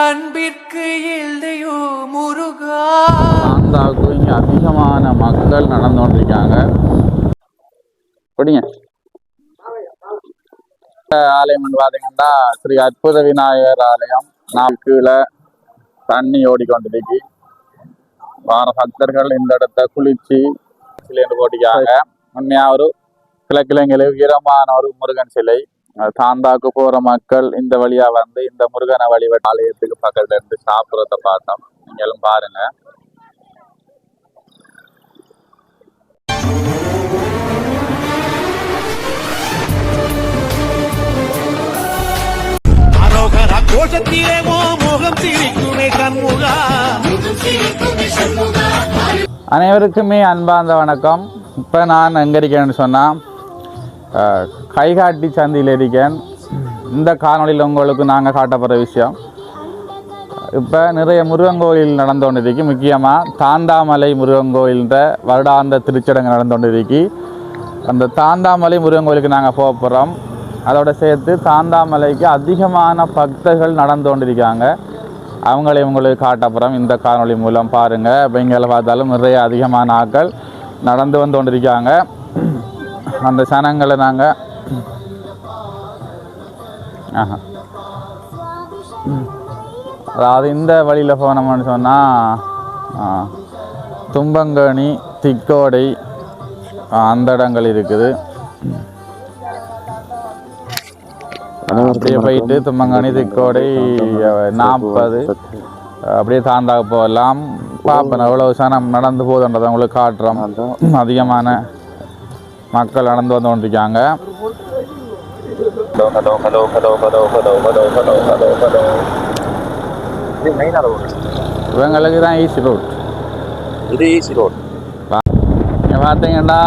அன்பிற்கு இல்லையோ முருகா. சாந்தாவுக்கு இங்கே அதிகமான மக்கள் நடந்து கொண்டிருக்காங்க படிங்க. ஆலயம் வந்து பார்த்தீங்கன்னா ஸ்ரீ அற்புத விநாயகர் ஆலயம். நாம் கீழே தண்ணி ஓடிக்கொண்டிருக்கு. வார பக்தர்கள் இந்த இடத்த குளிச்சு சிலைன்னு போட்டிக்காங்க உண்மையா ஒரு கிழக்கிழங்கில உயரமான ஒரு முருகன் சிலை. தாந்தாக்கு போற மக்கள் இந்த வழியா வந்து இந்த முருகனை வழிபட்ட ஆலயத்துக்கு பக்கத்துல இருந்து சாப்பிட்றத பார்த்தோம். நீங்களும் பாருங்க. அரோகர கோஷத்திலே ஓ முகம் சிரிக்குமே சண்முகா. அனைவருக்குமே அன்பார்ந்த வணக்கம். இப்போ நான் எங்கே இருக்கேன்னு சொன்னால் கைகாட்டி சந்தையில் இருக்கேன் இந்த காணொலியில் உங்களுக்கு நாங்கள் காட்டப்படுற விஷயம். இப்போ நிறைய முருகன் கோயில் நடந்து கொண்டிருக்கு முக்கியமாக தாந்தாமலை முருகன் கோயில்ன்ற வருடாந்த திருச்சடங்கு நடந்து கொண்டிருக்கு அந்த தாந்தாமலை முருகன் கோயிலுக்கு நாங்கள் போக போகிறோம் அதோட சேர்த்து தாந்தாமலைக்கு அதிகமான பக்தர்கள் நடந்து கொண்டிருக்காங்க அவங்களை உங்களுக்கு காட்டப்புறம் இந்த காணொளி மூலம் பாருங்கள் இப்போ இங்கே பார்த்தாலும் நிறைய அதிகமான ஆட்கள் நடந்து வந்து கொண்டிருக்காங்க அந்த சனங்களை நாங்கள் ஆஹா. அதாவது இந்த வழியில் போனோம்னு சொன்னால் தும்பங்கனி திக்கோடை அந்த இடங்கள் இருக்குது. அப்படியே போயிட்டு தும்பங்கனி திக்கோடை நாற்பது அப்படியே தாண்டாக போகலாம். பார்ப்பேன் எவ்வளவு சனம் நடந்து போகுதுன்றதை உங்களுக்கு காட்டுறோம். அதிகமான மக்கள் நடந்து வந்து கொண்டிருக்காங்க இவங்களுக்கு தான் ஈஸி ரோட் இது ஈசி ரோட் பார்த்தீங்கன்னா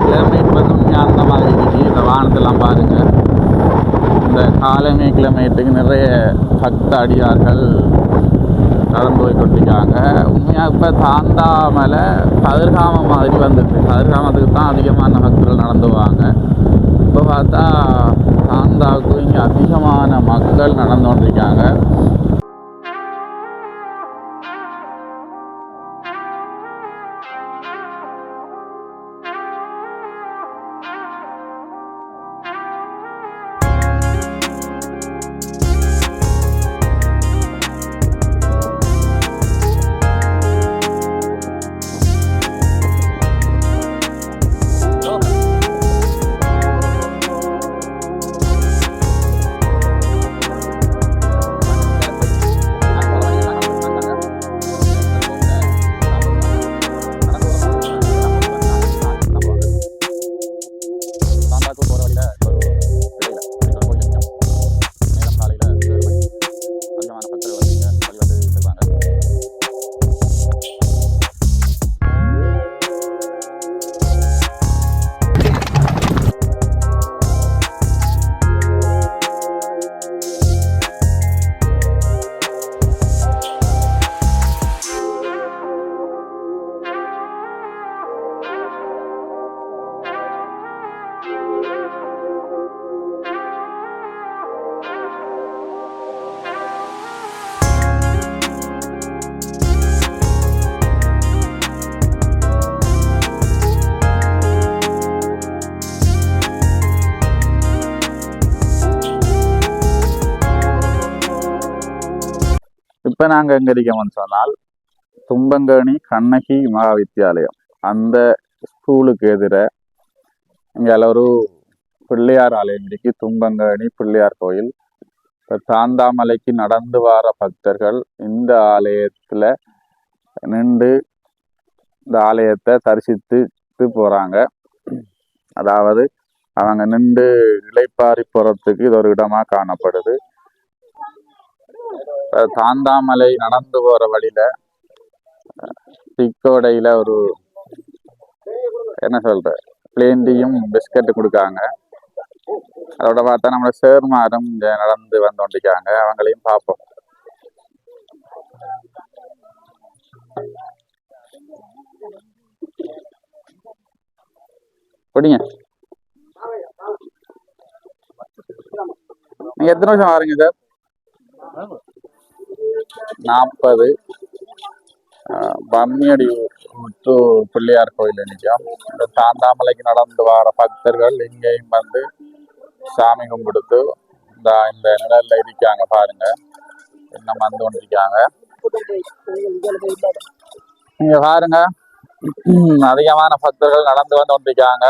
கிலோமீட்டர் வந்து அந்த மாதிரி இந்த வானத்தெல்லாம் பாருங்க. இந்த காலமே கிலோமீட்டருக்கு நிறைய பக்த அடியார்கள் நடந்து போய் கொண்டிருக்காங்க உண்மையாக இப்போ தாண்டாமலை கதிர்காம மாதிரி வந்துட்டு கதிர்காமத்துக்கு தான் அதிகமான மக்கள் நடந்துவாங்க இப்போ பார்த்தா தாந்தாவுக்கு இங்கே அதிகமான மக்கள் நடந்து கொண்டிருக்காங்க. இப்போ நாங்கள் எங்கே இருக்கோம்னு சொன்னால் தும்பங்கணி கண்ணகி மகா வித்தியாலயம் அந்த ஸ்கூலுக்கு எதிர இங்கே ஒரு பிள்ளையார் ஆலயம் இருக்கு தும்பங்கணி பிள்ளையார் கோயில். இப்போ தாந்தாமலைக்கு நடந்து வர பக்தர்கள் இந்த ஆலயத்தில் நின்று இந்த ஆலயத்தை தரிசித்துட்டு போகிறாங்க அதாவது அவங்க நின்று இலைப்பாரி போகிறதுக்கு இது ஒரு இடமாக காணப்படுது. தாந்தாமலை நடந்து போற வழியில அஹ் ஒரு என்ன சொல்ற பிளேண்டியும் பிஸ்கட் கொடுக்காங்க. அதோட பார்த்தா நம்மள சேர்மாரும் இங்கே நடந்து வந்து கொண்டிருக்காங்க. அவங்களையும் பார்ப்போம். பிடிங்க நீங்க எத்தனை வருஷம் வரீங்க சார்? நாற்பது பம்மியடி முத்து பிள்ளையார் கோயில் நிற்கும் இந்த தாந்தாமலைக்கு நடந்து வர பக்தர்கள் இங்கேயும் வந்து சாமி கும்பிடுத்து இந்த இந்த நிழல்ல இருக்காங்க பாருங்க இன்னும் வந்து கொண்டிருக்காங்க இங்க பாருங்க அதிகமான பக்தர்கள் நடந்து வந்து கொண்டிருக்காங்க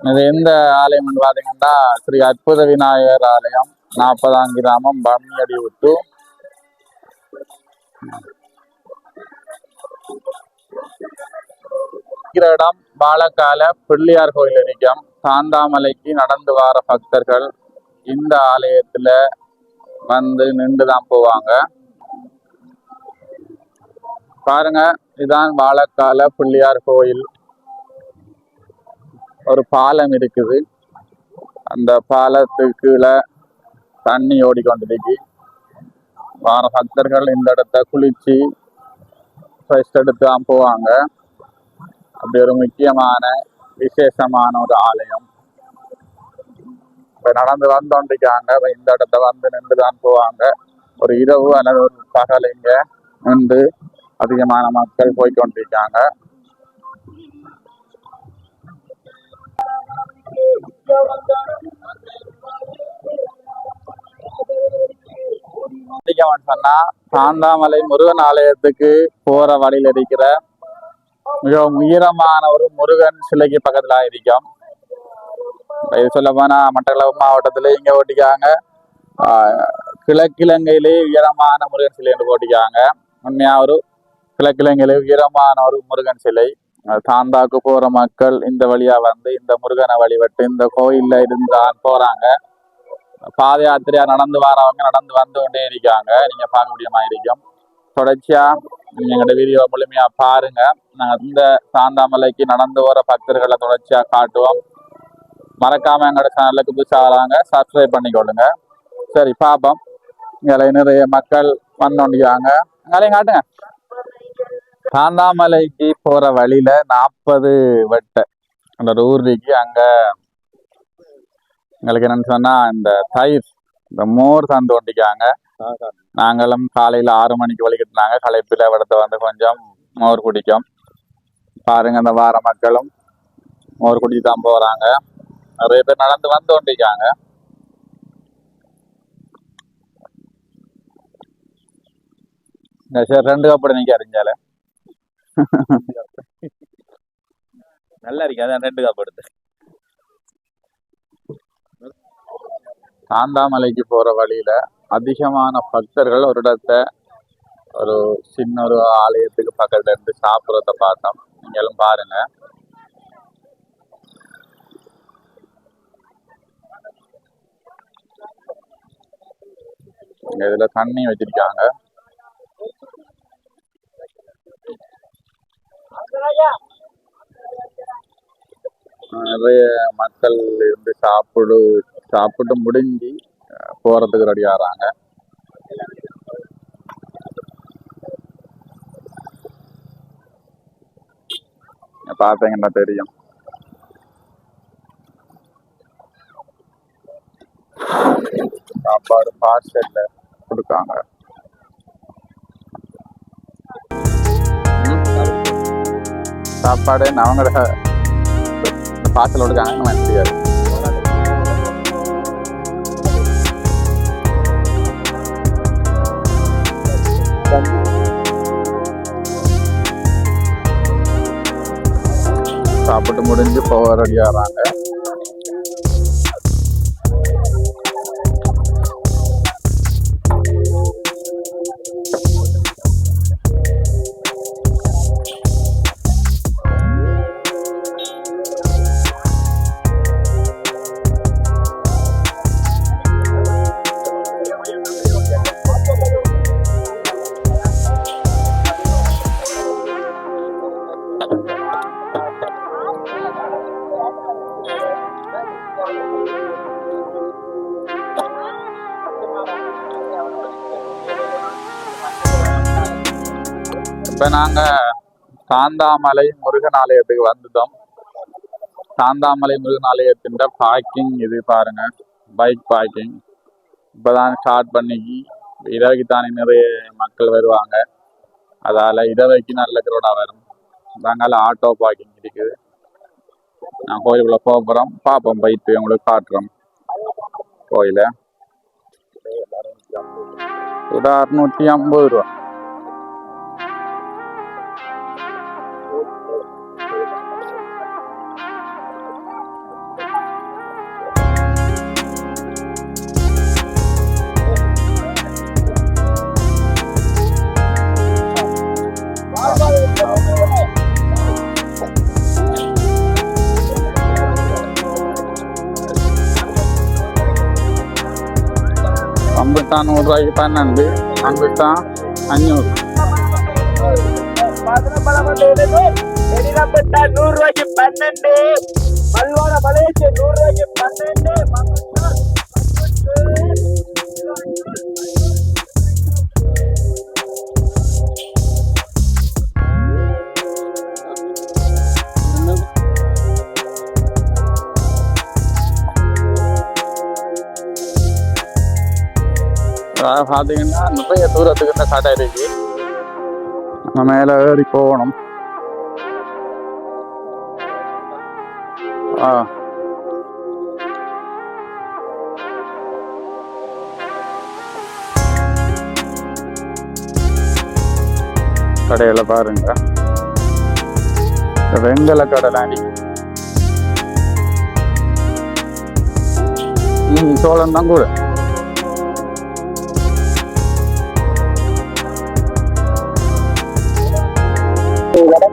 இது எந்த ஆலயம் பாத்தீங்கன்னா ஸ்ரீ அற்புத விநாயகர் ஆலயம் நாற்பதாம் கிராமம் பம்மியடி உத்து இருக்கிற இடம் பாலக்கால பிள்ளையார் கோயில் இருக்கும் சாந்தாமலைக்கு நடந்து வர பக்தர்கள் இந்த ஆலயத்துல வந்து நின்று தான் போவாங்க. பாருங்க இதுதான் வாழக்கால பிள்ளையார் கோயில். ஒரு பாலம் இருக்குது. அந்த பாலத்துக்கு கீழே தண்ணி ஓடிக்கொண்டிருக்கு. வார பக்தர்கள் இந்த இடத்த குளிச்சு ஃபர்ஸ்ட் எடுத்து தான் போவாங்க. அப்படி ஒரு முக்கியமான விசேஷமான ஒரு ஆலயம். இப்போ நடந்து வந்தோண்டிருக்காங்க. இப்ப இந்த இடத்த வந்து நின்று தான் போவாங்க. ஒரு இரவு அல்லது ஒரு பகல் இங்கே நின்று அதிகமான மக்கள் போய்க்கொண்டிருக்காங்க. அதிகம்னு சொன்னா சாந்தாமலை முருகன் ஆலயத்துக்கு போற வழியில் இருக்கிற மிகவும் உயரமான ஒரு முருகன் சிலைக்கு பக்கத்துல இருக்கும். இது சொல்ல போனா மட்டக்களப்பு மாவட்டத்துல இங்க ஓட்டிக்காங்க. கிழக்கிழங்கையிலே உயரமான முருகன் சிலை என்று போட்டிக்காங்க. உண்மையா ஒரு கிழக்கிழங்கையிலே உயரமான ஒரு முருகன் சிலை. தாந்தாக்கு போற மக்கள் இந்த வழியா வந்து இந்த முருகனை வழிபட்டு இந்த கோயில்ல இருந்தான் போறாங்க. பாத யாத்திரையா நடந்து வரவங்க நடந்து வந்து கொண்டே இருக்காங்க. நீங்க பார்க்க முடியுமா இருக்கும் தொடர்ச்சியா நீங்க எங்களோட வீடியோ முழுமையா பாருங்க. நாங்க இந்த சாந்தாமலைக்கு நடந்து வர பக்தர்களை தொடர்ச்சியா காட்டுவோம். மறக்காம எங்களோட சேனலுக்கு புதுசாக வராங்க சப்ஸ்கிரைப் பண்ணிக்கொள்ளுங்க. சரி பாப்போம். எங்களை நிறைய மக்கள் வந்தோண்டிக்காங்க அங்கேயும் காட்டுங்க. சாந்தாமலைக்கு போற வழியில நாற்பது வெட்டை. அந்த ஒரு அங்கே அங்க எங்களுக்கு என்னன்னு சொன்னா இந்த தயிர் இந்த மோர் தந்து தோண்டிக்காங்க நாங்களும் காலையில ஆறு மணிக்கு வலிக்கிட்டுனாங்க களைப்பில இடத்த வந்து கொஞ்சம் மோர் குடிக்கும். பாருங்க அந்த வார மக்களும் மோர் குடிச்சு தான் போறாங்க. நிறைய பேர் நடந்து வந்து தோண்டிக்காங்க. சரி ரெண்டு கப்படி நிற்க அறிஞ்சாலே நல்லா இருக்கு. அதான் ரெண்டு காப்பாடு எடுத்து சாந்தாமலைக்கு போற வழியில அதிகமான பக்தர்கள் ஒரு இடத்த ஒரு சின்ன ஒரு ஆலயத்துக்கு பக்கத்துல இருந்து சாப்பிட்றத பார்த்தோம். நீங்களும் பாருங்க. இதுல தண்ணி வச்சிருக்காங்க. நிறைய மக்கள் இருந்து சாப்பிடு சாப்பிட்டு முடிஞ்சு போறதுக்கு ரெடி ஆகிறாங்க. பார்த்தீங்கன்னா தெரியும். சாப்பாடு பார்சல்ல கொடுக்காங்க. சாப்பாடு அவங்களோட பார்சல் கொடுக்காங்க எனக்கு தெரியாது சாப்பிட்டு முடிஞ்சு போக ரெடி இப்போ நாங்கள் சாந்தாமலை முருகன் ஆலயத்துக்கு வந்துட்டோம். சாந்தாமலை முருகன் ஆலயத்தின் பார்க்கிங் இது பாருங்க. பைக் பார்க்கிங் இப்போதான் ஸ்டார்ட் பண்ணிக்கி. இரவைக்கு தானே நிறைய மக்கள் வருவாங்க. அதால் இரவைக்கு நல்ல கிரௌடாக வரும். அதாங்கால ஆட்டோ பார்க்கிங் இருக்குது. நான் கோயிலுக்குள்ள போக போகிறோம் பார்ப்போம் போயிட்டு உங்களுக்கு காட்டுறோம். கோயிலை. ஒரு அறுநூற்றி ஐம்பது ரூபா. அம்புட்டான் நூறுரூவாய்க்கு பன்னெண்டு. அம்புட்டான் அஞ்சூறு நூறுரூவாய்க்கு பன்னெண்டு மல்வான மலேசிய நூறுரூவாய்க்கு பன்னெண்டு. பார்த்தீங்கன்னா நிறைய தூரத்துக்கு இந்த கடை இருக்கு நம்ம மேலே ஏறி போகணும். ஆ. கடையில பாருங்க. வெங்கல கடலை அடி ம் சோளம் தான் கூட.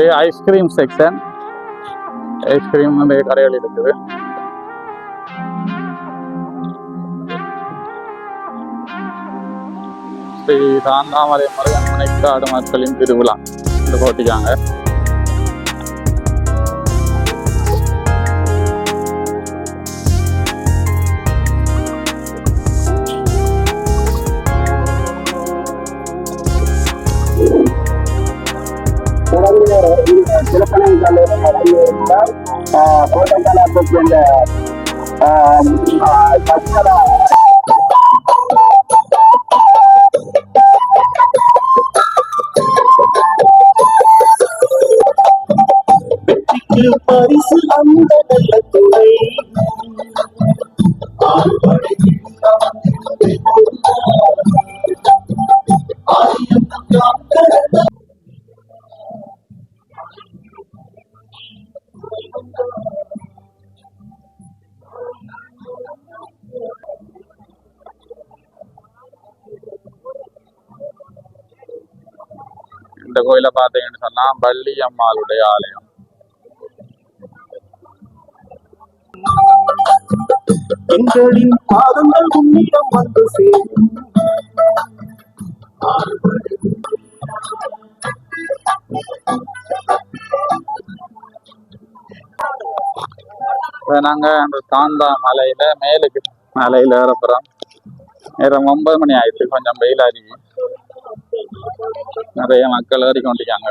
இது ஐஸ்கிரீம் செக்ஷன் ஐஸ்கிரீம் வந்து கடைகள் இருக்குது. ஸ்ரீ சாந்தாமலை முருகன் முனைக்காடு மக்களின் திருவிழா. இந்த போட்டிக்காங்க பரிசு அந்த நல்ல துணை இந்த கோயிலை பார்த்தீங்கன்னு சொன்னா பள்ளி அம்மாளுடைய ஆலயம். எங்களின் பாதங்கள் உன்னிடம் வந்து சேரும். இப்ப நாங்க அந்த தாந்தா மலையில மேலுக்கு மலையில ஏறப்புறோம் நேரம் ஒன்பது மணி ஆயிடுச்சு கொஞ்சம் வெயில் அடிக்கு நிறைய மக்கள் ஏறிக்கொண்டிருக்காங்க.